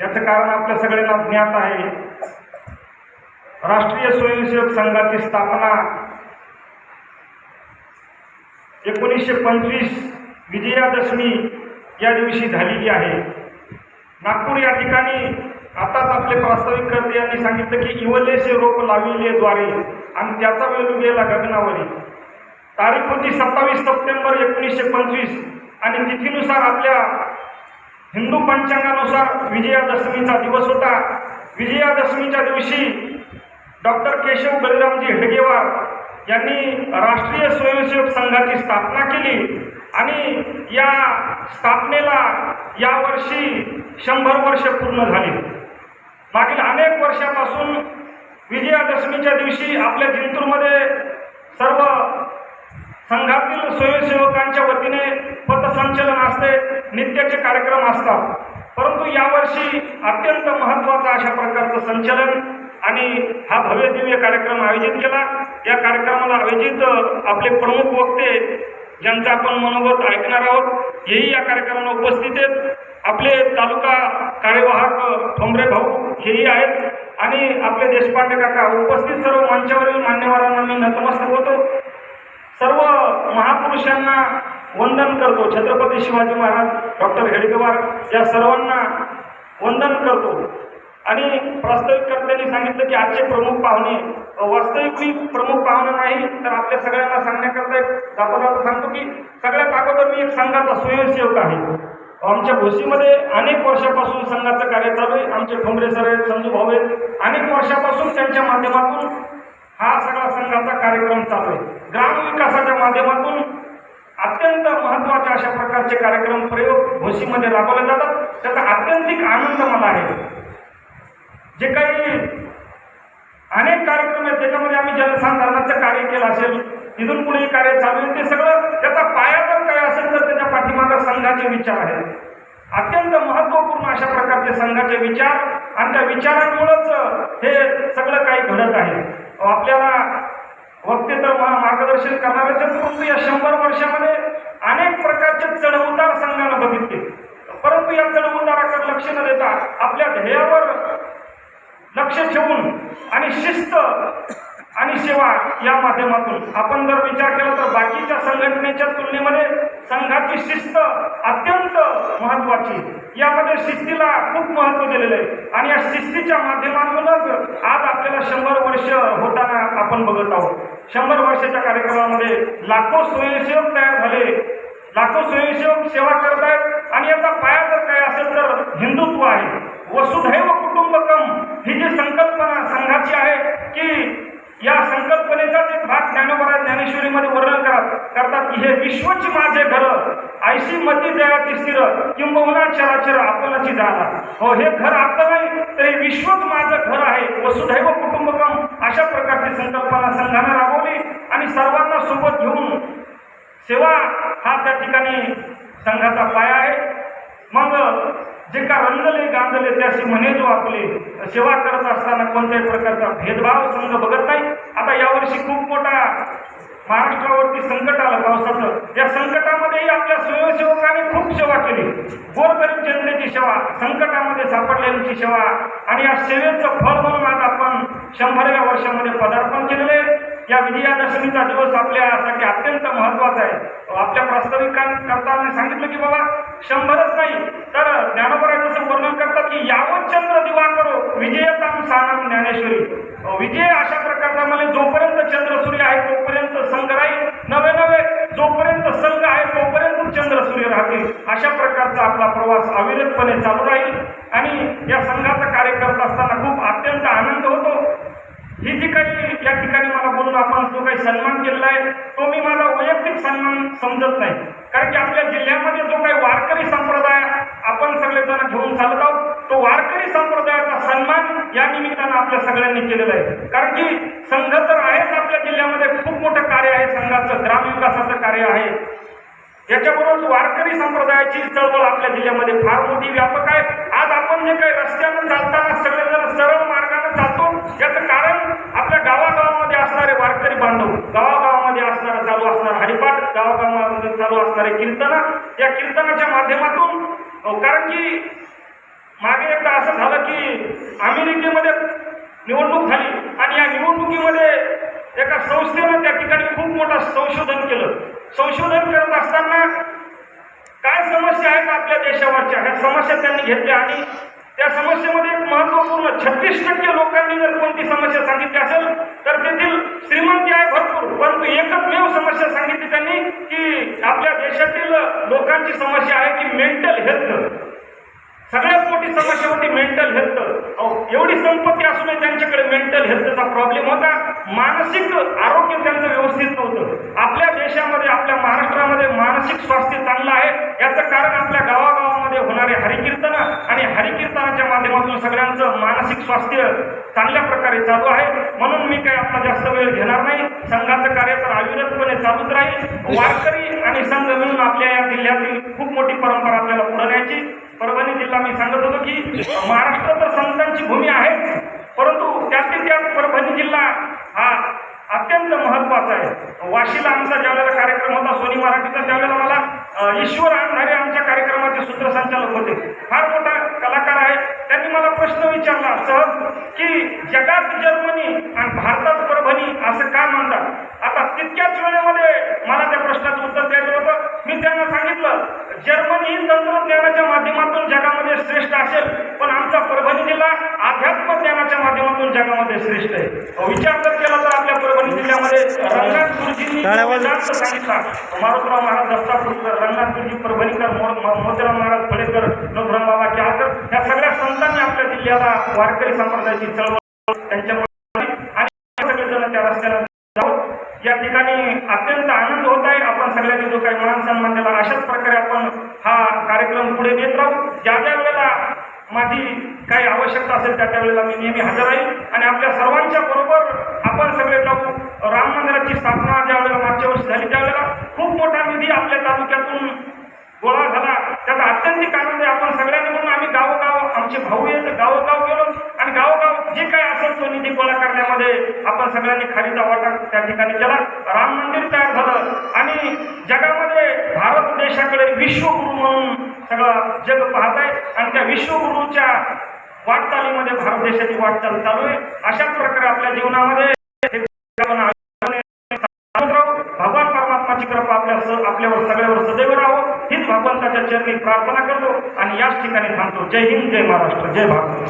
याचं कारण आपल्या सगळ्यांना ज्ञात आहे. राष्ट्रीय स्वयंसेवक संघाची स्थापना एकोणीसशे पंचवीस विजयादशमी या दिवशी झालेली आहे. नागपूर या ठिकाणी आताच आपले प्रास्ताविक कर्ते यांनी सांगितलं की इवलेसे रोप लाविले द्वारे आणि त्याचा वेळ गेला गगनावरी. तारीख होती सत्तावीस सप्टेंबर एकोणीसशे पंचवीस आणि तिथीनुसार आपल्या हिंदू पंचांगानुसार विजयादशमीचा दिवस होता. विजयादशमीच्या दिवशी डॉक्टर केशव बलिरामजी हेडगेवार यांनी राष्ट्रीय स्वयंसेवक संघाची स्थापना केली आणि या स्थापनेला यावर्षी शंभर वर्ष पूर्ण झाली. मागील अनेक वर्षापासून विजयादशमीच्या दिवशी आपल्या जिंतूरमध्ये सर्व संघातील स्वयंसेवकांच्या वतीने पथसंचलन असते नित्याचे कार्यक्रम असतात. परंतु यावर्षी अत्यंत महत्त्वाचं अशा प्रकारचं संचलन आणि हा भव्य दिव्य कार्यक्रम आयोजित केला. या कार्यक्रमाला आयोजित आपले प्रमुख वक्ते ज्यांचं आपण मनोगत ऐकणार आहोत हेही या कार्यक्रमाला उपस्थित आहेत. आपले तालुका कार्यवाहक ठोंबरे भाऊ हेही आहेत. आणि आपले देशपांडे काका उपस्थित सर्व मंचावरील मान्यवरांना मी नतमस्तक होतो. सर्व महापुरुषांना वंदन करतो. छत्रपती शिवाजी महाराज डॉक्टर हेडगेवार या सर्वांना वंदन करतो. आणि प्रास्ताविककर्त्यांनी सांगितलं की आजचे प्रमुख पाहुणे वास्तविक मी प्रमुख पाहुणे नाही तर आपल्या सगळ्यांना सांगण्याकरता एक जाता जाता सांगतो की सगळ्यात अगोदर मी एक संघाचा स्वयंसेवक आहे. आमच्या भोसीमध्ये अनेक वर्षापासून संघाचं कार्य चालू आहे. आमचे ठोंबरे सर आहेत संजू भाऊ आहेत. अनेक वर्षापासून त्यांच्या माध्यमातून हा सगळा संघाचा कार्यक्रम चालू आहे. ग्रामविकासाच्या माध्यमातून अत्यंत महत्त्वाचे अशा प्रकारचे कार्यक्रम प्रयोग भोशीमध्ये राबवले जातात. त्याचा आत्यंतिक आनंद मला आहे. जे काही अनेक कार्यक्रम आहेत त्याच्यामध्ये आम्ही जनसाधारणाचं कार्य केलं असेल तिथून पुढे कार्य चालू आहे ते सगळं त्याचा पाया जर काय असेल तर त्याच्या पाठीमागं संघाचे विचार आहेत. अत्यंत महत्त्वपूर्ण अशा प्रकारचे संघाचे विचार आणि त्या विचारांमुळंच हे सगळं काही घडत आहे. आपल्याला वक्ते तर मार्गदर्शन करणारच परंतु या शंभर वर्षामध्ये अनेक प्रकारचे चढउतार संघानं बघितले. परंतु या चढउताराकडे लक्ष न देता आपल्या ध्येयावर लक्ष ठेवून आणि शिस्त आणि सेवा या माध्यमातून आपण जर विचार केला तर बाकीच्या संघटनेच्या तुलनेमध्ये संघाची शिस्त नाही यामध्ये शिस्तीला खूप महत्त्व दिलेलं आहे. आणि या शिस्तीच्या माध्यमातूनच आज आपल्याला शंभर वर्ष होताना आपण बघत आहोत. शंभर वर्षाच्या कार्यक्रमामध्ये लाखो स्वयंसेवक तयार झाले. लाखो स्वयंसेवक सेवा करत आहेत. आणि याचा पाया जर काय असेल तर हिंदुत्व आहे. वसुधैव कुटुंबकम ही जी संकल्पना संघाची आहे की या संकल्पनेचाच एक भाग ज्ञानोबरा ज्ञानेश्वरीमध्ये वर्णन करतात की हे विश्वची माझे घर. ऐशी मती स्थिर किंबहुना चराचर आपणची जाणार हो हे घर आपलं नाही तरी विश्वच माझं घर आहे. वसुधैव कुटुंबकम अशा प्रकारची संकल्पना संघानं राबवली आणि सर्वांना सोबत घेऊन सेवा हा त्या ठिकाणी संघाचा पाया आहे. मग जे का रंगले गांजले त्याशी म्हणे जो आपले सेवा करत असताना कोणत्याही प्रकारचा भेदभाव संघ बघत नाही. आता यावर्षी खूप मोठा महाराष्ट्रावरती संकट आलं पावसाचं. या संकटामध्येही खूप सेवा गोरगरीब जनतेची सेवा संकटामध्ये सापडलेल्यांची सेवा आणि या सेवेचं फळ म्हणून आज आपण शंभरव्या वर्षामध्ये पदार्पण केलेले या विजयादशमीचा दिवस आपल्यासाठी अत्यंत महत्त्वाचा आहे. आपल्या प्रास्ताविकांकरता सांगितलं की बाबा शंभरच नाही तर ज्ञानोबरा जसं वर्णन करतात की यावत चंद्र दिवा करो हो, विजयताम सानम ज्ञानेश्वरी. विजय अशा प्रकारचा म्हणजे जोपर्यंत चंद्र सूर्य आहे तोपर्यंत संघ राहील नवे नवे जोपर्यंत संघ आहे तोपर्यंत चंद्र सूर्य राहतील. अशा प्रकार प्रकारचा आपला प्रवास अविरतपणे चालू राहील आणि या संघाचा कार्य करत असताना खूप अत्यंत आनंद होतो. ही जी काही या ठिकाणी मला बोलून आपण जो काही सन्मान केलेला आहे तो मी माझा वैयक्तिक सन्मान समजत नाही. कारण की आपल्या जिल्ह्यामध्ये जो काही वारकरी संप्रदाय आपण सगळेजण घेऊन चालत आहोत तो वारकरी संप्रदायाचा सन्मान या निमित्तानं आपल्या सगळ्यांनी केलेला आहे. कारण की संघ तर आहेच आपल्या जिल्ह्यामध्ये. खूप मोठं कार्य आहे. संघाचं ग्रामविकासाचं कार्य आहे. याच्याबरोबर वारकरी संप्रदायाची चळवळ आपल्या जिल्ह्यामध्ये फार मोठी व्यापक आहे. आज आपण जे काही रस्त्यानं चालताना सगळेजण सरळ मार्गाने चालतो याचं कारण आपल्या गावागावामध्ये असणारे वारकरी बांधव गावागावामध्ये असणारा चालू असणारा हरिपाठ गावागावामध्ये चालू असणारे कीर्तन या कीर्तनाच्या माध्यमातून कारण की मागे एकदा असं झालं की अमेरिकेमध्ये निवडणूक झाली आणि या निवडणुकीमध्ये एका संस्थेनं त्या ठिकाणी खूप मोठं संशोधन केलं. संशोधन करत असताना काय समस्या आहेत आपल्या देशावरच्या? ह्या समस्या त्यांनी घेतल्या आणि त्या समस्येमध्ये एक महत्त्वपूर्ण छत्तीस टक्के लोकांनी जर कोणती समस्या सांगितली असेल तर तेथील श्रीमंती आहे भरपूर. परंतु एकमेव समस्या सांगितली त्यांनी की आपल्या देशातील लोकांची समस्या आहे की मेंटल हेल्थ सगळ्यात मोठी समस्या होती मेंटल हेल्थ एवढी संपत्ती असूनही त्यांच्याकडे मेंटल हेल्थचा प्रॉब्लेम होता. मानसिक आरोग्य त्यांचं व्यवस्थित नव्हतं. आपल्या स्वास्थ्य चांगलं आहे. याचं कारण आपल्या गावागावामध्ये होणारे हरिकीर्तन आणि हरिकीर्तनाच्या माध्यमातून सगळ्यांचं मानसिक स्वास्थ्य चांगल्या प्रकारे चालू आहे. म्हणून मी काही आपला जास्त वेळ घेणार नाही. संघाचं कार्य तर अविरतपणे चालूच राहील. वारकरी आणि संघ मिळून आपल्या या जिल्ह्यातील खूप मोठी परंपरा आपल्याला पुढे न्यायची. परभणी जिल्हा मी सांगत होतो की महाराष्ट्र तर संतांची भूमी आहे परंतु त्यातील त्यात परभणी जिल्हा हा अत्यंत महत्त्वाचा काशीला आमचा ज्यावेळेला कार्यक्रम होता सोनी मराठीचा त्यावेळेला मला ईश्वर अंधारे आमच्या कार्यक्रमाचे सूत्रसंचालक होते. फार मोठा कलाकार आहे. त्यांनी मला प्रश्न विचारला सहज की जगात जर्मनी आणि भारतात परभणी असं का म्हणतात? आता तितक्याच वेळेमध्ये मला त्या प्रश्नाचं उत्तर द्यायचं होतं. मी त्यांना सांगितलं जर्मनी तंत्रज्ञानाच्या माध्यमातून जगामध्ये श्रेष्ठ असेल पण आमचा परभणी जिल्हा अध्यात्म ज्ञानाच्या माध्यमातून जगामध्ये श्रेष्ठ आहे. विचार जर केला तर आपल्या परभणी जिल्ह्यामध्ये रंगात सांगितला. मारुतराव महाराज दत्तापूरकर रंगनाथ गुरुजी परभणीकर मोतीराम महाराज फळेकर नथुराम बाबा केळकर या सगळ्या संतांनी आपल्या जिल्ह्याला वारकरी संप्रदायाची चळवळ त्यांच्यामुळे आणि सगळेजण त्या रस्त्याला जाऊ या ठिकाणी अत्यंत आनंद होत आहे. आपण सगळ्यांनी जो काही मान सन्मान दिला अशाच प्रकारे आपण हा कार्यक्रम पुढे नेत राहू. ज्या ज्या वेळेला माझी काही आवश्यकता असेल त्या त्या वेळेला मी नेहमी हजर राहील. आणि आपल्या सर्वांच्या बरोबर आपण सगळे जाऊ. राम मंदिराची स्थापना ज्या वेळेला मागच्या वर्षी झाली त्यावेळेला खूप मोठा निधी आपल्या तालुक्यातून गोळा झाला. त्याचा अत्यंत आनंद आहे म्हणजे आपण सगळ्यांनी म्हणून आम्ही गावोगाव आमचे भाऊ आहेत गावोगाव गेलो आणि गावोगाव जे काय असेल तो निधी गोळा करण्यामध्ये आपण सगळ्यांनी खालीचा वाटा त्या ठिकाणी केला. राम मंदिर तयार झालं आणि जगामध्ये भारत देशाकडे विश्वगुरु म्हणून सगळं जग पाहत आहे आणि त्या विश्वगुरूच्या वाटचालीमध्ये भारत देशाची वाटचाल चालू आहे. अशाच प्रकारे आपल्या जीवनामध्ये हे आपण आनंद राहू. भगवान परमात्माची कृपा आपल्या स- आपल्यावर सगळ्यावर सदैव राहो हीच मी प्रार्थना करतो आणि याच ठिकाणी थांबतो जय हिंद जय महाराष्ट्र जय भारत.